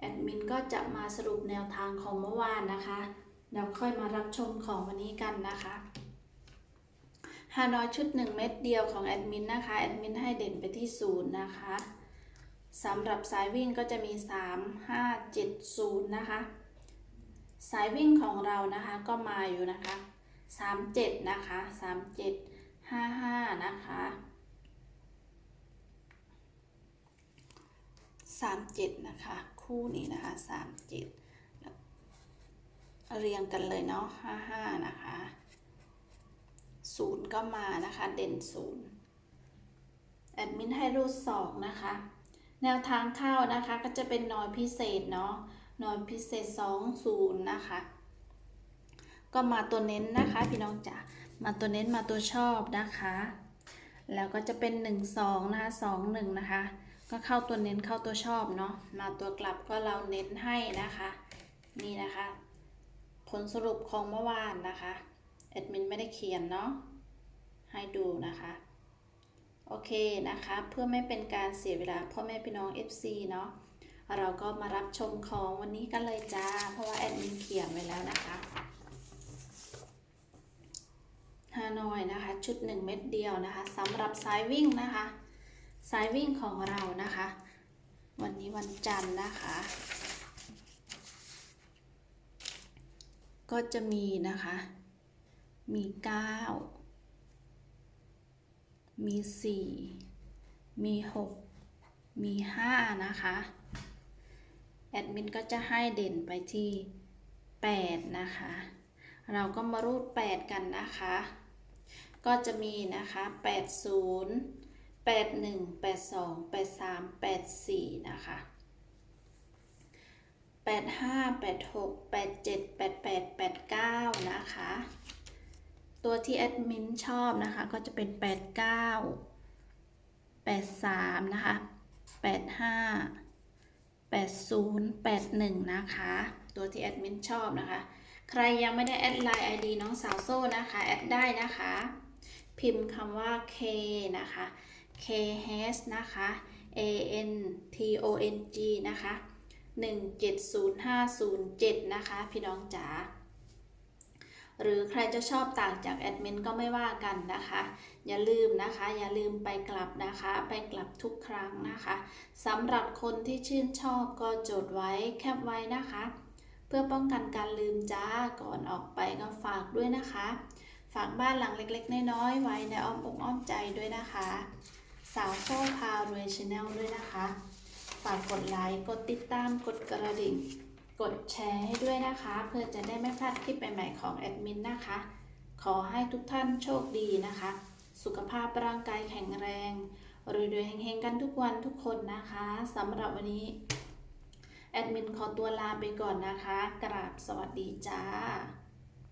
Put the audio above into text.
แอดมินก็จะมาสรุปแนวทางของเมื่อวานนะคะแล้วค่อยมารับชมของวันนี้กันนะคะฮานอยชุด 1 เม็ดเดียวของแอดมินนะคะแอดมินให้เด่นไปที่ศูนย์นะคะสำหรับสายวิ่งก็จะมี 3 5 7 0 นะคะ สายวิ่งของเรานะคะก็มาอยู่นะคะ 37 นะคะ 37 55 นะคะ สามเจ็ดนะคะ คู่นี้นะคะสามเจ็ดเรียงกันเลยเนาะห้าห้านะคะศูนย์ก็มานะคะ เด่นศูนย์แอดมินให้รูดสองนะคะ แนวทางเข้านะคะก็จะเป็นนอยพิเศษเนาะนอยพิเศษสองศูนย์นะคะ ก็มาตัวเน้นนะคะ พี่น้องจ๋ามาตัวเน้นมาตัวชอบนะคะ แล้วก็จะเป็นหนึ่งสองนะคะสองหนึ่งนะคะ ก็เข้าตัวเน้นเข้าตัวชอบเนาะมาตัวกลับก็เราเน้นให้นะคะ นี่นะคะ ผลสรุปของเมื่อวานนะคะแอดมินไม่ได้เขียนเนาะให้ดูนะคะ โอเคนะคะ เพื่อไม่เป็นการเสียเวลาพ่อแม่พี่น้อง FC เนาะเราก็มารับชมของวันนี้กันเลยจ้า เพราะว่าแอดมินเขียนไว้แล้วนะคะฮานอยนะคะ ชุด 1 เม็ดเดียวนะคะสำหรับสายวิ่งนะคะ สายวิ่งของเรานะคะ วันนี้วันจันทร์นะคะ ก็จะมีนะคะ มี 9 มี 4 มี 6 มี 5 นะคะ แอดมินก็จะให้เด่นไปที่ 8 นะคะ เราก็มารูด 8 กันนะคะ ก็จะมีนะคะ 80 81 82 83 84 นะคะ 85 86 87 88 89 นะคะ ตัวที่แอดมินชอบนะคะก็จะเป็น 89 83 นะคะ 85 80 81 นะคะ ตัวที่แอดมินชอบนะคะ ใครยังไม่ได้แอดไลน์ ID น้องสาวโซ่นะคะ แอดได้นะคะ พิมพ์คำว่า K นะคะ K H นะคะ A N T O N G นะคะ 170507 นะคะ พี่น้องจ๋าหรือใครจะชอบต่างจากแอดมินก็ไม่ว่ากันนะคะ อย่าลืมนะคะ อย่าลืมไปกลับนะคะ ไปกลับทุกครั้งนะคะสำหรับคนที่ชื่นชอบก็จดไว้แคปไว้นะคะ เพื่อป้องกันการลืมจ้าก่อนออกไปก็ฝากด้วยนะคะ ฝากบ้านหลังเล็กๆน้อยๆไว้ในอ้อมอกอ้อมใจด้วยนะคะ สาวโซ่พารวยชาแนลด้วยนะคะ ฝากกดไลค์ กดติดตาม กดกระดิ่ง กดแชร์ให้ด้วยนะคะ เพื่อจะได้ไม่พลาดคลิปใหม่ๆของแอดมินนะคะ ขอให้ทุกท่านโชคดีนะคะ สุขภาพร่างกายแข็งแรงรวยๆเฮงๆกันทุกวันทุกคนนะคะสำหรับวันนี้ แอดมินขอตัวลาไปก่อนนะคะ กราบสวัสดีจ้า